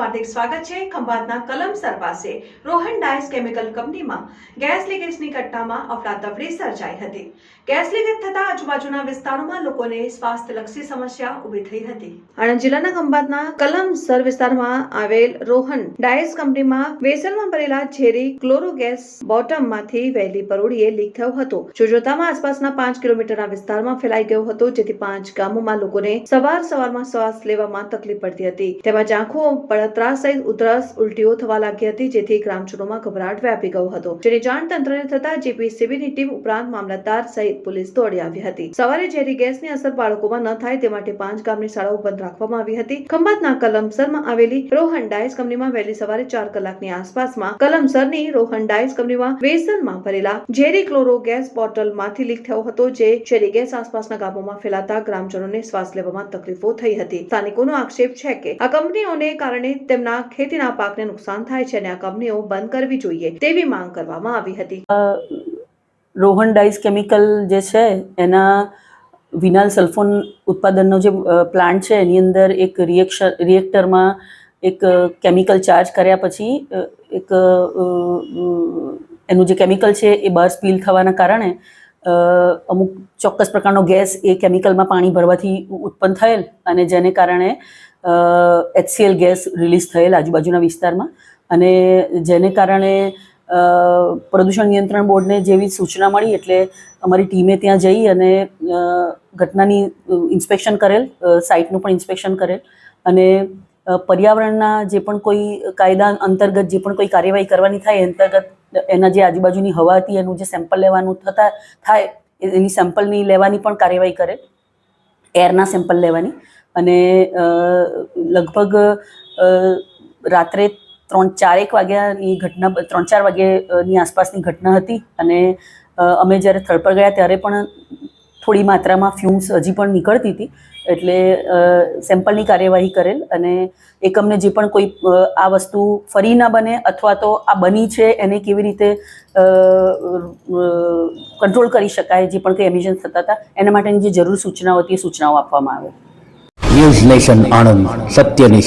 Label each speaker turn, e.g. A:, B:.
A: આપનું હાર્દિક સ્વાગત છે. ખંભાતના કલમસર પાસે રોહન ડાયસ કેમિકલ કંપનીમાં ગેસ લીકેજની ઘટનામાં અફડાતફડી સર્જાઈ હતી. ગેસ લીકેજ થતા આજુબાજુના વિસ્તારોમાં લોકોને સ્વાસ્થ્યલક્ષી સમસ્યા ઊભી થઈ હતી. આણંદ જિલ્લાના ખંભાતના કલમસર વિસ્તારમાં આવેલ રોહન ડાયસ કંપનીમાં વેસલમાં ભરેલા ઝેરી ક્લોરોગેસ બોટમમાંથી વહેલી પરોડીએ લીક થયો હતો. જોજોતામાં આસપાસના પાંચ કિલોમીટરના વિસ્તારમાં ફેલાઈ ગયો હતો, જેથી પાંચ ગામોમાં લોકોને સવાર સવારમાં શ્વાસ લેવામાં તકલીફ પડતી હતી. તેમજ આંખો બળતરા સહિત ઉધરસ ઉલટીઓ થવા લાગી હતી, જેથી ગ્રામજનોમાં ગભરાટ વ્યાપી ગયો હતો. જેની જાણ તંત્રને થતા જીપીસીબીની ટીમ ઉપરાંત મામલતદાર સહિત પોલીસ દોડી આવી હતી. સવારે ઝેરી ગેસની અસર બાળકોમાં ન થાય તે માટે પાંચ ગામની શાળાઓ બંધ રાખવામાં આવી હતી. ખંભાતના કલમસરમાં આવેલી રોહન ડાયસ કંપનીમાં વહેલી સવારે ચાર કલાકની આસપાસમાં કલમસરની રોહન ડાયસ કંપનીમાં વેસનમાં ભરેલા ઝેરી ક્લોરો ગેસ બોટલમાંથી લીક થયો હતો, જે ઝેરી ગેસ આસપાસના ગામોમાં ફેલાતા ગ્રામજનોને શ્વાસ લેવામાં તકલીફો થઈ હતી. સ્થાનિકોનો આક્ષેપ છે કે આ કંપનીઓને કારણે તેમના ખેતીના પાકને નુકસાન થાય છે અને આ કંપનીઓ બંધ કરવી જોઈએ તેવી માંગ કરવામાં આવી હતી.
B: રોહન ડાઇસ કેમિકલ જે છે, એના વિનાલ સલ્ફોન ઉત્પાદનનો જે પ્લાન્ટ છે, એની અંદર એક રિએક્શન રિએક્ટરમાં એક કેમિકલ ચાર્જ કર્યા પછી એક એનું જે કેમિકલ છે, એ બહાર સ્પીલ થવાના કારણે અમુક ચોક્કસ પ્રકારનો ગેસ એ કેમિકલમાં પાણી ભરવાથી ઉત્પન્ન થયેલ અને જેને કારણે એચસીએલ ગેસ રિલીઝ થયેલ આજુબાજુના વિસ્તારમાં. અને જેને કારણે પ્રદૂષણ નિયંત્રણ બોર્ડને જેવી સૂચના મળી એટલે અમારી ટીમે ત્યાં જઈ અને ઘટનાની ઇન્સ્પેક્શન કરેલ સાઇટનું પણ ઇન્સ્પેક્શન કરેલ. અને પર્યાવરણના જે પણ કોઈ કાયદા અંતર્ગત જે પણ કોઈ કાર્યવાહી કરવાની થાય અંતર્ગત એના જે આજુબાજુની હવા હતી, એનું જે સેમ્પલ લેવાનું થતા થાય એની સેમ્પલની લેવાની પણ કાર્યવાહી કરે. એરના સેમ્પલ લેવાની. અને લગભગ રાત્રે ત્રણ, ચારેક વાગ્યાની ઘટના, ત્રણ, ચાર વાગ્યાની આસપાસની ઘટના હતી. અને અમે જ્યારે થડ પર ગયા ત્યારે પણ થોડી માત્રામાં ફ્યુમ્સ હજી પણ નીકળતી હતી. એટલે સેમ્પલની કાર્યવાહી કરેલ અને એકમને જે પણ કોઈ આ વસ્તુ ફરી ના બને અથવા તો આ બની છે એને કેવી રીતે કંટ્રોલ કરી શકાય, જે પણ કંઈ એમિશન થતા હતા, એના માટેની જે જરૂર સૂચનાઓ હતી એ સૂચનાઓ આપવામાં આવે.
C: ન્યૂઝ નેશન આણંદ, સત્યની